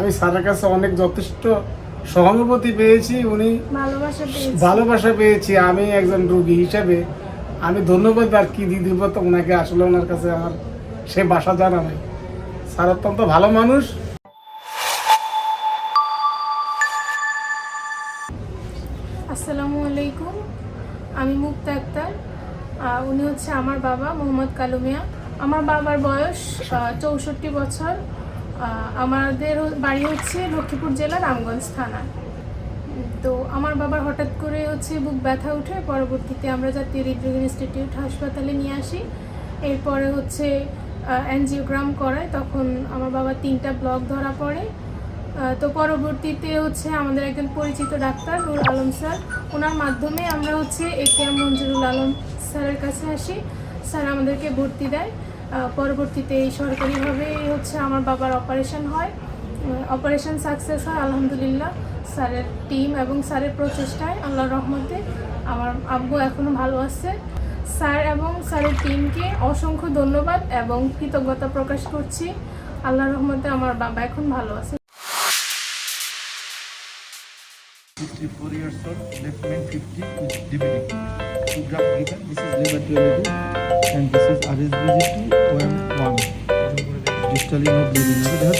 আমি স্যারের কাছে অনেক যথেষ্ট সহানুভূতি পেয়েছি উনি ভালোবাসা পেয়েছি। ভালোবাসা পেয়েছি আমি একজন রোগী হিসেবে। আমি ধন্যবাদ আর কি দিয়ে দিব তো ওনাকে আসলে ওনার কাছে আমার সে বাসা জানা নাই স্যার অত্যন্ত ভালো মানুষ। আসসালামু আলাইকুম আমি মুক্তা আক্তার। উনি হচ্ছে আমার বাবা মোহাম্মদ কালুমিয়া আমার বাবার বয়স চৌষট্টি বছর। আমাদের বাড়ি হচ্ছে লক্ষ্মীপুর জেলা রামগঞ্জ থানা। তো আমার বাবার হঠাৎ করে হচ্ছে বুক ব্যথা উঠে পরবর্তীতে আমরা জাতীয় হৃদরোগ ইনস্টিটিউট হাসপাতালে নিয়ে আসি। এরপরে হচ্ছে অ্যানজিওগ্রাম করায় তখন আমার বাবার তিনটা ব্লক ধরা পড়ে। তো পরবর্তীতে হচ্ছে আমাদের একজন পরিচিত ডাক্তার নুর আলম স্যার, ওনার মাধ্যমে আমরা হচ্ছে A K M Manjurul Alam স্যারের কাছে আসি। স্যার আমাদেরকে ভর্তি দেয়। পরবর্তীতে এই সরকারিভাবে হচ্ছে আমার বাবার অপারেশন হয়। অপারেশন সাকসেস হয় আলহামদুলিল্লাহ। স্যারের টিম এবং স্যারের প্রচেষ্টায় আল্লাহর রহমতে আমার আব্বু এখনও ভালো আছে। স্যার এবং স্যারের টিমকে অসংখ্য ধন্যবাদ এবং কৃতজ্ঞতা প্রকাশ করছি। আল্লাহর রহমতে আমার বাবা এখন ভালো আছে। 64 years old, left main 50 with. Two given, this is liver RSVGT when 1. Distally no bleeding. Okay, that's all. Okay? Thanks Allah.